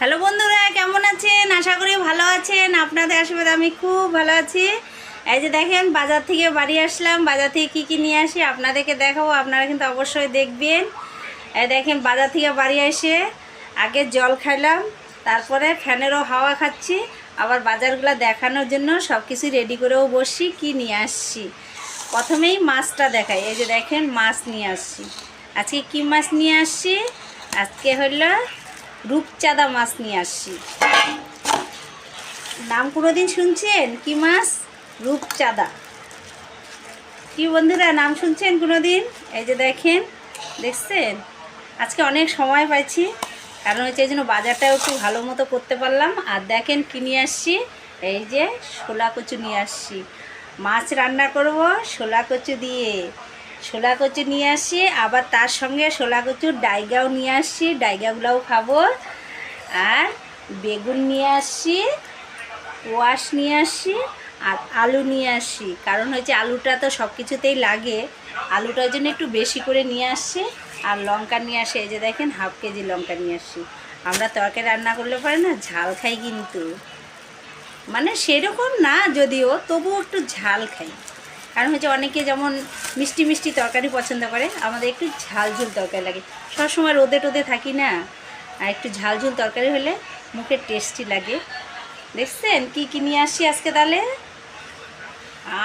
Hello বন্ধুরা, কেমন আছেন? আশা করি ভালো আছেন। আপনাদের আশীর্বাদ আমি খুব ভালো আছি। এই যে দেখেন, বাজার থেকে বাড়ি আসলাম। বাজার থেকে কী কী নিয়ে আসি আপনাদেরকে দেখাবো। আপনারা কিন্তু অবশ্যই দেখবেন। এই দেখেন, বাজার থেকে বাড়ি এসে আগে জল খাইলাম, তারপরে ফ্যানেরও হাওয়া খাচ্ছি। আবার বাজারগুলো দেখানোর জন্য সব কিছু রেডি করেও বসছি, কি নিয়ে আসছি? প্রথমেই মাছটা দেখাই। এই যে দেখেন, মাছ নিয়ে আসছি। আজকে কি মাছ নিয়ে আসছি? আজকে হলো রূপচাঁদা মাছ নিয়ে আসছি নাম কোনোদিন শুনছেন? কি মাছ? রূপচাঁদা। কি বন্ধুরা, নাম শুনছেন কোনোদিন? এই যে দেখেন, দেখছেন? আজকে অনেক সময় পাইছি, কারণ হচ্ছে এই জন্য বাজারটাও একটু ভালো মতো করতে পারলাম। আর দেখেন কি নিয়ে আসছি? এই যে শোলা কচু নিয়ে আসছি। মাছ রান্না করব শোলা কচু দিয়ে। শোলা কচু নিয়ে আসি, আবার তার সঙ্গে শোলা কচুর ডাইগাও নিয়ে আসছি ডাইগাগুলোও খাব। আর বেগুন নিয়ে আসছি কোয়াশ নিয়ে আসছি আর আলু নিয়ে আসছি কারণ হচ্ছে আলুটা তো সব কিছুতেই লাগে। আলুটার জন্য একটু বেশি করে নিয়ে আসছি আর লঙ্কা নিয়ে আসে। এই যে দেখেন, হাফ কেজি লঙ্কা নিয়ে আসছি আমরা তরকারি রান্না করলে পরে না, ঝাল খাই কিন্তু। মানে সেরকম না, যদিও, তবুও একটু ঝাল খাই। কারণ হচ্ছে অনেকে যেমন মিষ্টি মিষ্টি তরকারি পছন্দ করে, আমাদের একটু ঝাল ঝুল তরকারি লাগে। সবসময় রোদে টোদে থাকি না, আর একটু ঝাল ঝুল তরকারি হলে মুখে টেস্টি লাগে। দেখছেন কি কি নিয়ে আসি আজকে তাহলে?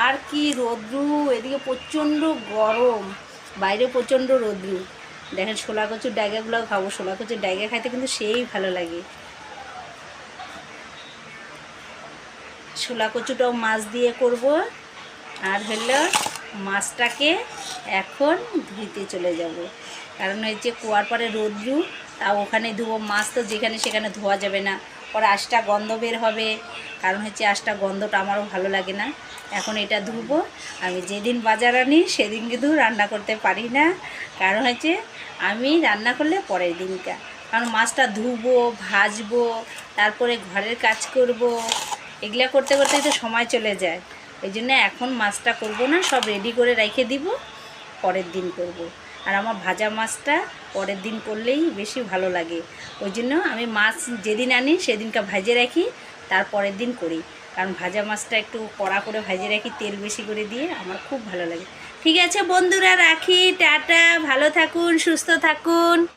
আর কি রোদ্রু, এদিকে প্রচণ্ড গরম, বাইরে প্রচণ্ড রোদ্রু। দেখেন শোলা কচুর ডাইগাগুলো খাব শোলা কচুর ডাইগা খাইতে কিন্তু সেই ভালো লাগে। শোলা কচুটাও মাছ দিয়ে করব। আর হলো মাছটাকে এখন ধুইতে চলে যাব। কারণ এই যে কুয়ার পরে রোদ্রু, তা ওখানে ধুবো মাছ তো যেখানে সেখানে ধোয়া যাবে না। পরে আশটা গন্ধ বের হবে। কারণ হচ্ছে আশটা গন্ধটা আমারও ভালো লাগে না। এখন এটা ধুবো। আমি যেদিন বাজার আনি, সেদিন কিন্তু রান্না করতে পারি না। কারণ হচ্ছে আমি রান্না করলে পরের দিনটা কারণ মাছটা ধুবো, ভাজবো, তারপরে ঘরের কাজ করব, এগুলা করতে করতে তো সময় চলে যায়। ওই জন্য এখন মাছটা করব না, সব রেডি করে রেখে দিব, পরের দিন করব। আর আমার ভাজা মাছটা পরের দিন করলেই বেশি ভালো লাগে। ওই জন্য আমি মাছ যেদিন আনি সেদিনকে ভাজে রাখি, তার পরের দিন করি। কারণ ভাজা মাছটা একটু কড়া করে ভাজে রাখি, তেল বেশি করে দিয়ে আমার খুব ভালো লাগে। ঠিক আছে বন্ধুরা, রাখি, টাটা, ভালো থাকুন, সুস্থ থাকুন।